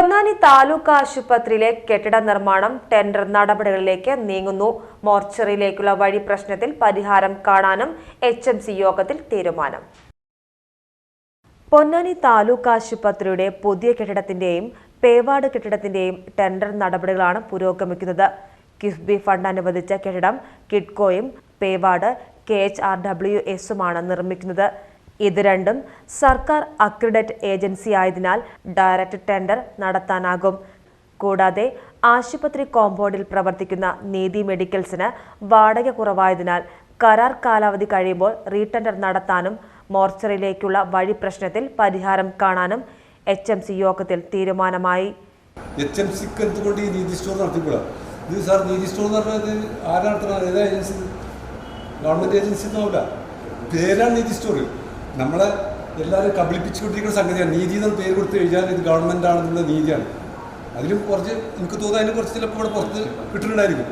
പൊന്നാനി താലൂക്ക് ആശുപത്രിയിലെ കെട്ടിട നിർമ്മാണം ടെൻഡർ നടപടികളിലേക്ക് നീങ്ങുന്നു. മോർച്ചറിയിലേക്കുള്ള വഴി പ്രശ്നത്തിൽ പരിഹാരം കാണാനും എച്ച് എം സി യോഗത്തിൽ തീരുമാനം. പൊന്നാനി താലൂക്ക് ആശുപത്രിയുടെ പുതിയ കെട്ടിടത്തിന്റെയും പേവാട് കെട്ടിടത്തിന്റെയും ടെൻഡർ നടപടികളാണ് പുരോഗമിക്കുന്നത്. കിഫ്ബി ഫണ്ട് അനുവദിച്ച കെട്ടിടം കിഡ്കോയും പേവാട് കെ എച്ച് ആർ ഡബ്ല്യു എസുമാണ് നിർമ്മിക്കുന്നത്. ഇത് രണ്ടും സർക്കാർ അക്രിഡറ്റ് ഏജൻസി ആയതിനാൽ ഡയറക്റ്റ് ടെൻഡർ നടത്താനാകും. കൂടാതെ ആശുപത്രി കോമ്പൗണ്ടിൽ പ്രവർത്തിക്കുന്ന നീതി മെഡിക്കൽസിന് വാടക കുറവായതിനാൽ കരാർ കാലാവധി കഴിയുമ്പോൾ റീടെൻഡർ നടത്താനും മോർച്ചറിയിലേക്കുള്ള വഴി പ്രശ്നത്തിൽ പരിഹാരം കാണാനും എച്ച് എം സി യോഗത്തിൽ തീരുമാനമായി. എച്ച് എം സിക്ക് എന്തുകൊണ്ട് ഈ നീതി സ്റ്റോർ നടത്തിക്കൂടാ? ഇത് സാർ നീതി സ്റ്റോർ എന്ന് പറഞ്ഞത് ആരാണ് ഏതാ ഏജൻസി? ഗവൺമെന്റ് ഏജൻസി ഒന്നുമില്ല പേരാണ് നീതി സ്റ്റോർ. നമ്മളെ എല്ലാവരും കബളിപ്പിച്ചുകൊണ്ടിരിക്കുന്ന സംഗതിയാണ്. നീതി എന്ന പേര് കൊടുത്ത് കഴിഞ്ഞാൽ ഇത് ഗവൺമെന്റ് ആണെന്നുള്ള നീതിയാണ്. അതിലും കുറച്ച് എനിക്ക് തോന്നുന്നു അതിന് കുറച്ച് ചിലപ്പോൾ ഇവിടെ പുറത്ത് കിട്ടുന്നുണ്ടായിരിക്കും.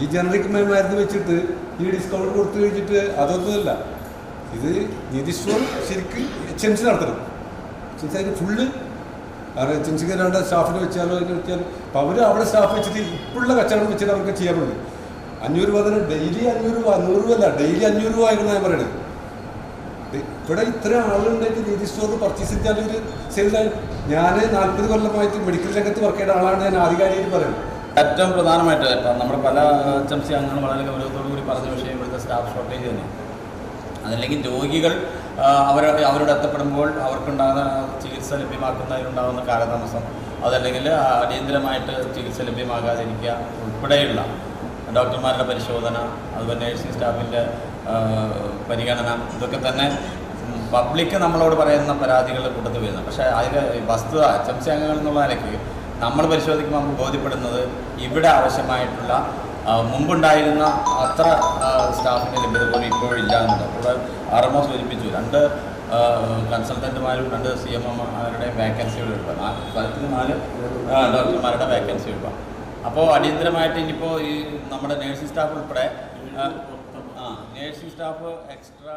ഈ ജനറിക് മരുന്ന് വെച്ചിട്ട് ഈ ഡിസ്കൗണ്ട് കൊടുത്തു കഴിഞ്ഞിട്ട് അതൊന്നുമല്ല. ഇത് നീതി സ്റ്റോർ ശരിക്കും എച്ച് എം സി നടത്തണം. എച്ച് എം സി അതിന് ഫുള്ള് കാരണം എച്ച് എം സിക്ക് രണ്ട് സ്റ്റാഫിനെ വെച്ചാലോ അതിന് വെച്ചാൽ അപ്പോൾ അവർ അവിടെ സ്റ്റാഫ് വെച്ചിട്ട് ഇപ്പോഴുള്ള കച്ചവടം വെച്ചിട്ട് അവർക്ക് ചെയ്യാറുണ്ട് അഞ്ഞൂറ് രൂപ തന്നെ. ഡെയിലി അഞ്ഞൂറ് രൂപ നൂറ് രൂപ അല്ല ഡെയിലി അഞ്ഞൂറ് രൂപ ആയിരുന്നു ഞാൻ പറയുന്നത് ഇവിടെ ഇത്ര ആളുണ്ടെങ്കിൽ നീതി സ്റ്റോറിൽ പർച്ചേസ് ചെയ്താൽ ഒരു സെയിലായി ഞാൻ നാൽപ്പത് കൊല്ലമായിട്ട് മെഡിക്കൽ രംഗത്ത് വർക്ക് ചെയ്ത ആളാണ് ഞാൻ ആധികാരികമായിട്ട് പറയുന്നത്. ഏറ്റവും പ്രധാനമായിട്ട് ഇപ്പം നമ്മുടെ പല എച്ച് അംഗങ്ങളും വളരെ ഗൗരവത്തോടു കൂടി പറഞ്ഞ വിഷയം ഇവിടുത്തെ സ്റ്റാഫ് ഷോർട്ടേജ് തന്നെ. അതല്ലെങ്കിൽ രോഗികൾ അവർ അവരോട് എത്തപ്പെടുമ്പോൾ അവർക്കുണ്ടാകുന്ന ചികിത്സ ലഭ്യമാക്കുന്നതിനുണ്ടാകുന്ന കാലതാമസം അതല്ലെങ്കിൽ അടിയന്തരമായിട്ട് ചികിത്സ ലഭ്യമാകാതിരിക്കുക ഉൾപ്പെടെയുള്ള ഡോക്ടർമാരുടെ പരിശോധന അതുപോലെ നഴ്സിംഗ് സ്റ്റാഫിന്റെ പരിഗണന ഇതൊക്കെ തന്നെ പബ്ലിക് നമ്മളോട് പറയുന്ന പരാതികൾ കൊടുത്തു വരുന്നത്. പക്ഷേ അതിന്റെ വസ്തുത എച്ച് അംഗങ്ങൾ എന്നുള്ള നിലയ്ക്ക് നമ്മൾ പരിശോധിക്കുമ്പോൾ നമുക്ക് ബോധ്യപ്പെടുന്നത് ഇവിടെ ആവശ്യമായിട്ടുള്ള മുമ്പുണ്ടായിരുന്ന അത്ര സ്റ്റാഫിന്റെ ലഭ്യത പോലും ഇപ്പോഴും എന്നുള്ളത് ഇവിടെ അപ്പോൾ ആറുമാസം സൂചിപ്പിച്ചു. രണ്ട് കൺസൾട്ടന്റുമാരും രണ്ട് സി എം എമാരുടെയും വേക്കൻസികൾ എടുക്കാം ആ ഫലത്തിൽ നാല് ഡോക്ടർമാരുടെ വേക്കൻസി എടുക്കാം അപ്പോൾ അടിയന്തരമായിട്ട് ഇനിയിപ്പോൾ ഈ നമ്മുടെ നേഴ്സിംഗ് സ്റ്റാഫ് ഉൾപ്പെടെ നേഴ്സിംഗ് സ്റ്റാഫ് എക്സ്ട്രാ